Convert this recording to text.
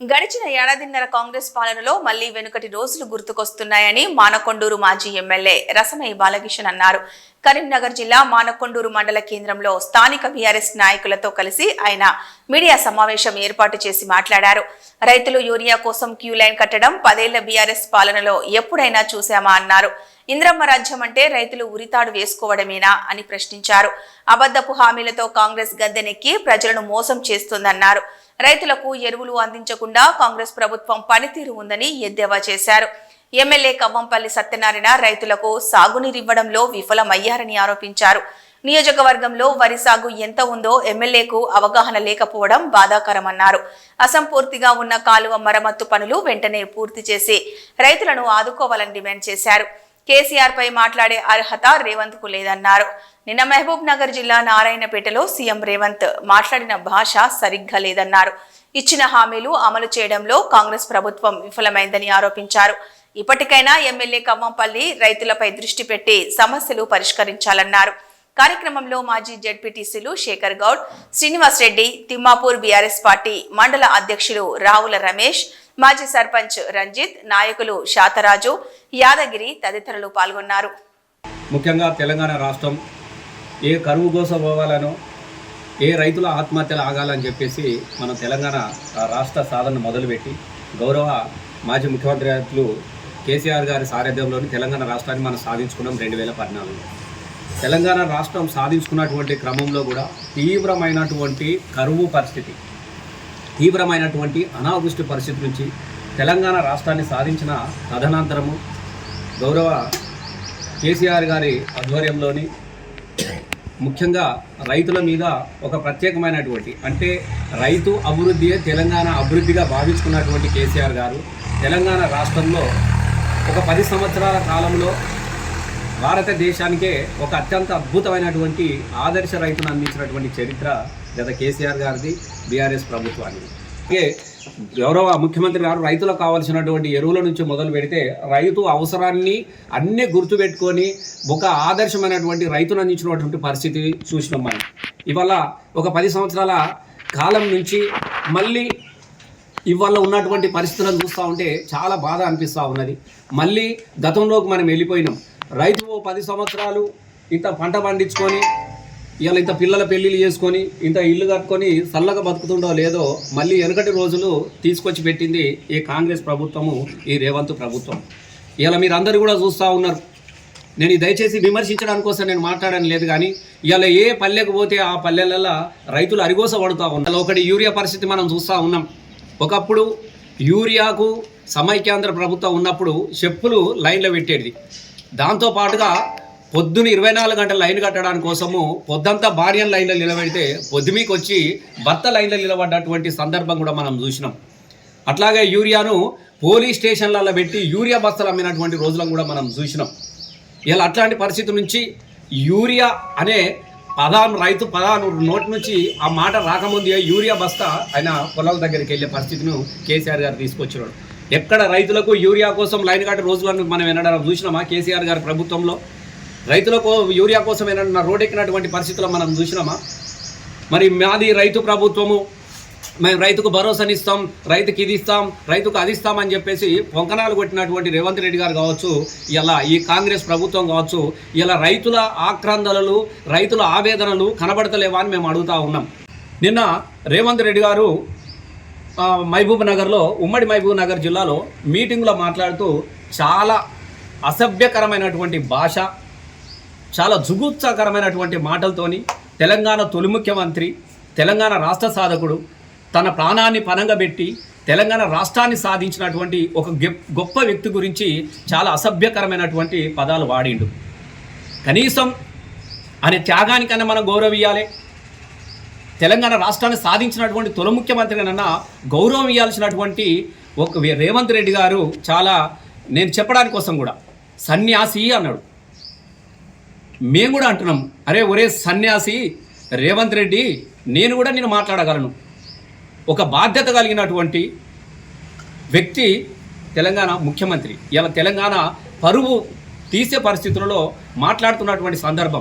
గడిచిన ఏడాదిన్నర కాంగ్రెస్ పాలనలో మళ్ళీ వెనుకటి రోజులు గుర్తుకొస్తున్నాయని మానకొండూరు మాజీ ఎమ్మెల్యే రసమయ్య బాలకిషన్ అన్నారు. కరీంనగర్ జిల్లా మానకొండూరు మండల కేంద్రంలో స్థానిక బీఆర్ఎస్ నాయకులతో కలిసి ఆయన మీడియా సమావేశం ఏర్పాటు చేసి మాట్లాడారు. రైతులు యూరియా కోసం క్యూ లైన్ కట్టడం పదేళ్ళ బీఆర్ఎస్ పాలనలో ఎప్పుడైనా చూశామా అన్నారు. ఇంద్రమ్మ రాజ్యం అంటే రైతులు ఉరితాడు వేసుకోవడమేనా అని ప్రశ్నించారు. అబద్ధపు హామీలతో కాంగ్రెస్ గద్దెనెక్కి ప్రజలను మోసం చేస్తుందన్నారు. రైతులకు ఎరువులు అందించకుండా కాంగ్రెస్ ప్రభుత్వం పనితీరు ఉందని ఎద్దేవా చేశారు. ఎమ్మెల్యే కవ్వంపల్లి సత్యనారాయణ రైతులకు సాగునీరివ్వడంలో విఫలమయ్యారని ఆరోపించారు. నియోజకవర్గంలో వరి సాగు ఎంత ఉందో ఎమ్మెల్యేకు అవగాహన లేకపోవడం బాధాకరమన్నారు. అసంపూర్తిగా ఉన్న కాలువ మరమ్మత్తు పనులు వెంటనే పూర్తి చేసి రైతులను ఆదుకోవాలని డిమాండ్ చేశారు. కేసీఆర్ పై మాట్లాడే అర్హత రేవంత్కు లేదన్నారు. నిన్న మహబూబ్ నగర్ జిల్లా నారాయణపేటలో సీఎం రేవంత్ మాట్లాడిన భాష సరిగ్గా లేదన్నారు. ఇచ్చిన హామీలు అమలు చేయడంలో కాంగ్రెస్ ప్రభుత్వం విఫలమైందని ఆరోపించారు. ఇప్పటికైనా ఎమ్మెల్యే కమ్మంపల్లి రైతులపై దృష్టి పెట్టి సమస్యలు పరిష్కరించాలన్నారు. కార్యక్రమంలో మాజీ జడ్పీటీసీలు శేఖర్ గౌడ్ శ్రీనివాస్ రెడ్డి తిమ్మాపూర్ బీఆర్ఎస్ పార్టీ మండల అధ్యక్షులు రావుల రమేష్ మాజీ సర్పంచ్ రంజిత్ నాయకులు శాతరాజు యాదగిరి తదితరులు పాల్గొన్నారు. ముఖ్యంగా తెలంగాణ రాష్ట్రం ఏ కరువు కోసం పోవాలనో ఏ రైతుల ఆత్మహత్యలు ఆగాలని చెప్పేసి మన తెలంగాణ రాష్ట్ర సాధన మొదలుపెట్టి గౌరవ మాజీ ముఖ్యమంత్రి వర్యులు కేసీఆర్ గారి సారథ్యంలోని తెలంగాణ రాష్ట్రాన్ని మనం సాధించుకున్నాం రెండు వేల పద్నాలుగులో. తెలంగాణ రాష్ట్రం సాధించుకున్నటువంటి క్రమంలో కూడా తీవ్రమైనటువంటి కరువు పరిస్థితి. తీవ్రమైనటువంటి అనావృష్టి పరిస్థితి నుంచి తెలంగాణ రాష్ట్రాన్ని సాధించిన తదనంతరము గౌరవ కేసీఆర్ గారి ఆధ్వర్యంలోని ముఖ్యంగా రైతుల మీద ఒక ప్రత్యేకమైనటువంటి అంటే రైతు అభివృద్ధియే తెలంగాణ అభివృద్ధిగా భావించుకున్నటువంటి కేసీఆర్ గారు తెలంగాణ రాష్ట్రంలో ఒక పది సంవత్సరాల కాలంలో భారతదేశానికే ఒక అత్యంత అద్భుతమైనటువంటి ఆదర్శ రైతును అందించినటువంటి చరిత్ర గత కేసీఆర్ గారిది బీఆర్ఎస్ ప్రభుత్వానికి అలాగే గౌరవ ముఖ్యమంత్రి గారు రైతులకు కావాల్సినటువంటి ఎరువుల నుంచి మొదలు పెడితే రైతు అవసరాన్ని అన్నీ గుర్తుపెట్టుకొని ఒక ఆదర్శమైనటువంటి రైతును అందించినటువంటి పరిస్థితి చూసినాం మనం. ఇవాళ ఒక పది సంవత్సరాల కాలం నుంచి మళ్ళీ ఇవాళ ఉన్నటువంటి పరిస్థితులను చూస్తూ ఉంటే చాలా బాధ అనిపిస్తూ ఉన్నది. మళ్ళీ గతంలోకి మనం వెళ్ళిపోయినాం. రైతు ఓ పది సంవత్సరాలు ఇంత పంట పండించుకొని ఇవాళ ఇంత పిల్లల పెళ్ళిళ్ళు చేసుకొని ఇంత ఇల్లు కట్టుకొని చల్లగా బతుకుతుండో లేదో మళ్ళీ వెనకటి రోజులు తీసుకొచ్చి పెట్టింది ఈ కాంగ్రెస్ ప్రభుత్వము ఈ రేవంత్ ప్రభుత్వం. ఇవాళ మీరందరూ కూడా చూస్తూ ఉన్నారు. నేను దయచేసి విమర్శించడానికి కోసం నేను మాట్లాడడం లేదు కానీ ఇవాళ ఏ పల్లెకు పోతే ఆ పల్లెలలో రైతులు అరిగోస పడుతూ ఉన్నారు. ఒకటి యూరియా పరిస్థితి మనం చూస్తూ ఉన్నాం. ఒకప్పుడు యూరియాకు సమైక్యాంధ్ర ప్రభుత్వం ఉన్నప్పుడు చెప్పులు లైన్లో పెట్టేది దాంతో పాటుగా పొద్దున ఇరవై నాలుగు గంటల లైన్ కట్టడానికి కోసము పొద్దంతా భార్యను లైన్లో నిలబెడితే పొద్దుమీకి వచ్చి భర్త లైన్లో నిలబడ్డటువంటి సందర్భం కూడా మనం చూసినాం. అట్లాగే యూరియాను పోలీస్ స్టేషన్లలో పెట్టి యూరియా బస్తాలు అమ్మినటువంటి రోజులను కూడా మనం చూసినాం. ఇలా అట్లాంటి పరిస్థితి నుంచి యూరియా అనే పదాను రైతు పదాను నోటి నుంచి ఆ మాట రాకముందే యూరియా బస్తా ఆయన పొలాల దగ్గరికి వెళ్ళే పరిస్థితిని కేసీఆర్ గారు తీసుకొచ్చినాడు. ఎక్కడ రైతులకు యూరియా కోసం లైన్ కట్టే రోజులను మనం వినడం చూసినామా కేసీఆర్ గారి ప్రభుత్వంలో? రైతులకు యూరియా కోసం ఏమన్నా రోడ్డెక్కినటువంటి పరిస్థితులు మనం చూసినామా? మరి మాది రైతు ప్రభుత్వము. మేము రైతుకు భరోసానిస్తాం రైతుకి ఇది ఇస్తాం రైతుకు అది ఇస్తామని అని చెప్పేసి పొంకనాలు కొట్టినటువంటి రేవంత్ రెడ్డి గారు కావచ్చు ఇలా ఈ కాంగ్రెస్ ప్రభుత్వం కావచ్చు ఇలా రైతుల ఆక్రందనలు రైతుల ఆవేదనలు కనబడతలేవా అని మేము అడుగుతా ఉన్నాం. నిన్న రేవంత్ రెడ్డి గారు మహబూబ్ నగర్లో ఉమ్మడి మహబూబ్ నగర్ జిల్లాలో మీటింగ్లో మాట్లాడుతూ చాలా అసభ్యకరమైనటువంటి భాష చాలా జుగుత్సాకరమైనటువంటి మాటలతోని తెలంగాణ తొలి ముఖ్యమంత్రి తెలంగాణ రాష్ట్ర సాధకుడు తన ప్రాణాన్ని పనంగా పెట్టి తెలంగాణ రాష్ట్రాన్ని సాధించినటువంటి ఒక గొప్ప వ్యక్తి గురించి చాలా అసభ్యకరమైనటువంటి పదాలు వాడిండు. కనీసం అనే త్యాగానికన్నా మనం గౌరవియాలి తెలంగాణ రాష్ట్రాన్ని సాధించినటువంటి తొలి ముఖ్యమంత్రినన్నా గౌరవం ఇవ్వాల్సినటువంటి ఒక రేవంత్ రెడ్డి గారు చాలా నేను చెప్పడానికి కోసం కూడా సన్యాసి అన్నాడు. మేము కూడా అంటున్నాం అరే ఒరే సన్యాసి రేవంత్ రెడ్డి నేను కూడా నేను మాట్లాడగలను. ఒక బాధ్యత కలిగినటువంటి వ్యక్తి తెలంగాణ ముఖ్యమంత్రి. ఇలా తెలంగాణ పరువు తీసే పరిస్థితులలో మాట్లాడుతున్నటువంటి సందర్భం.